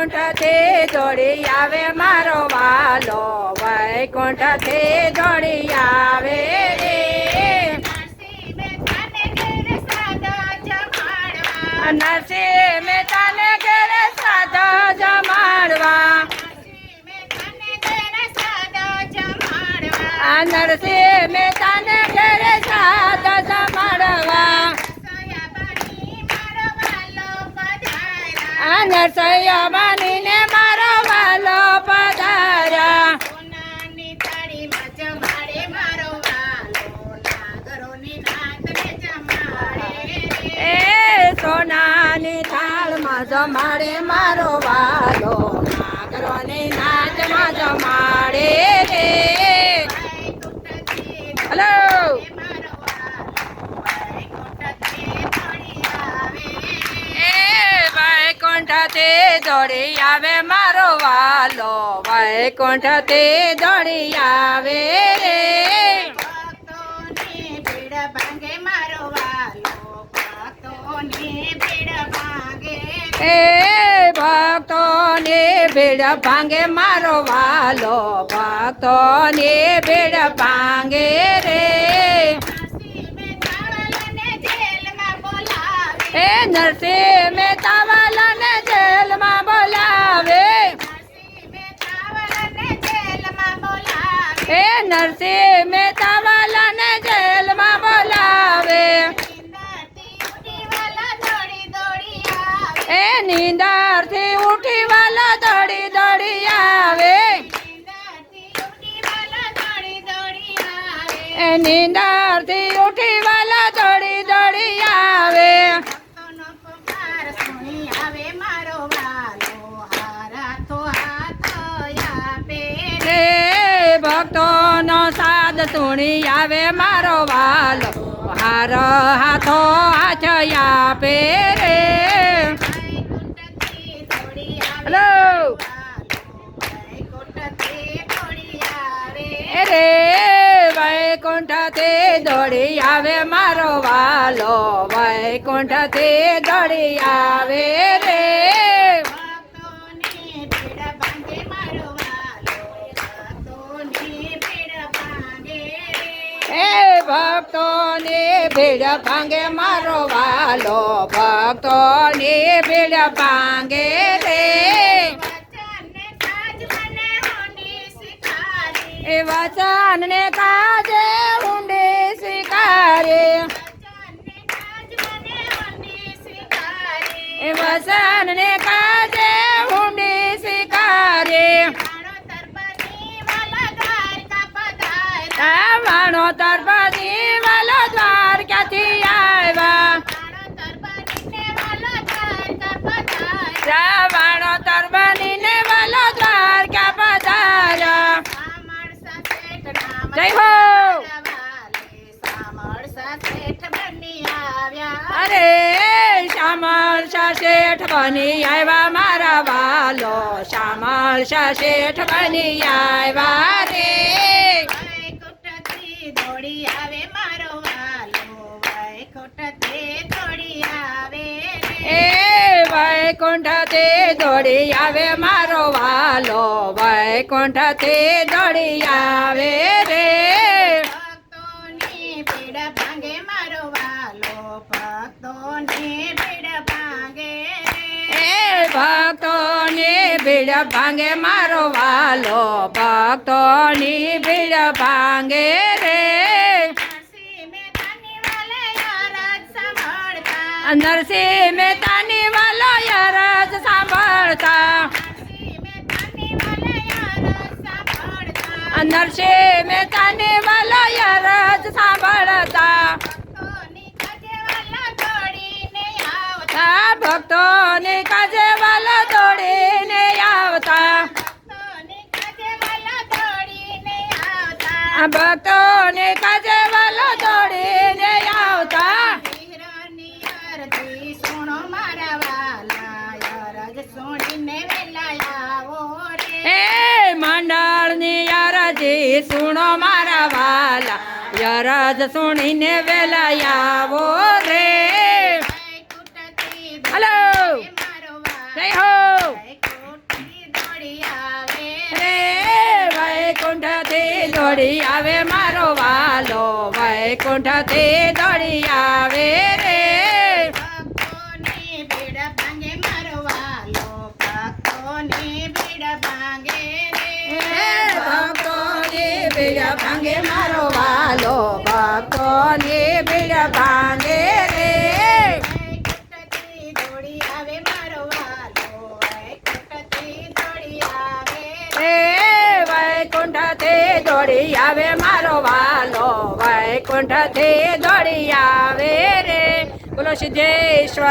વૈકુંઠથી દોડી આવે મારો વાલો, વૈકુંઠથી દોડી આવે રે. નરસિંહ મહેતાને ઘેરે સાધો જમાડવા. નરસિંહ મહેતાને ઘેરે સાધો જમાડવા આ નરસૈયા બનીને મારો વાલો પધાર્યા એ સોનાની થાળમાં જમાડે મારો વાલો નાગરોની નાચમાં જમાડે રે હલો એ વૈકુંઠથી દોડી આવે મારો વાલો વૈકુંઠથી દોડી આવે રે. એ ભક્તોને ભીડ ભાંગે મારો વાલો ભક્તોને ભીડ ભાંગે રે. એ નરસિંહ મહેતા વાલાને જેલમાં બોલાવે એ નરસિંહ મહેતા વાલાને જેલમાં બોલાવે. એ નીંદરથી ઉઠી વાલા દોડી દોડી આવે. એ નીંદરથી ઉઠી ભક્તોનો સાદ સુણી આવે મારો વાલો. હાર હાથો હાથ આપે રે. હલો રે વૈકુંઠથી દોડી આવે મારો વાલો. વૈકુંઠથી દોડી આવે રે. ભીડ ભાંગે મારો વાલો. ભક્તોની ભીડ ભાંગે રે એ વચન ને કાજે ઊંડે સ્વીકારે એ વચન ને કાજે ઊંડે સ્વીકારે રાવણો તરપદી વાલો દ્વાર ક્યાંથી આવ્યા રાવણો તરબની ને વાલો દ્વાર ક્યાં પધાર્યા જય હો અરે શ્યામળ શાહ શેઠ બની આવ્યા મારા વાલો. શામળ શાહ શેઠ બની આવ્યા રે દોડી આવે મારો વાલો. વૈકુંઠ દોડી આવે એ તે દોડી આવે મારો વાલો. તે દોડી આવે ભાંગે મારો વાલો ભક્તોની ભીડ ભાંગે રે. નરસિંહ મહેતાની વાલે યરજ સાંભળતા. નરસિંહ મહેતાની વાલો યરજ સાંભળતા ભક્તોની કાજે ભક્તોની કાજે વાલો દોડીને આવતા. મંડળની યરજી સુણો મારા વાલા યરજ સુણીને વેલા આવો રે. હલો. જય હો. દોડી આવે મારો વાલો વૈકુંઠથી દોડી આવે રે. ભાંગે મારો વાલો રે. ભક્તોની ભીડ ભાંગે વૈકુંઠથી દોડી આવે રે બોલો સિદ્ધેશ્વર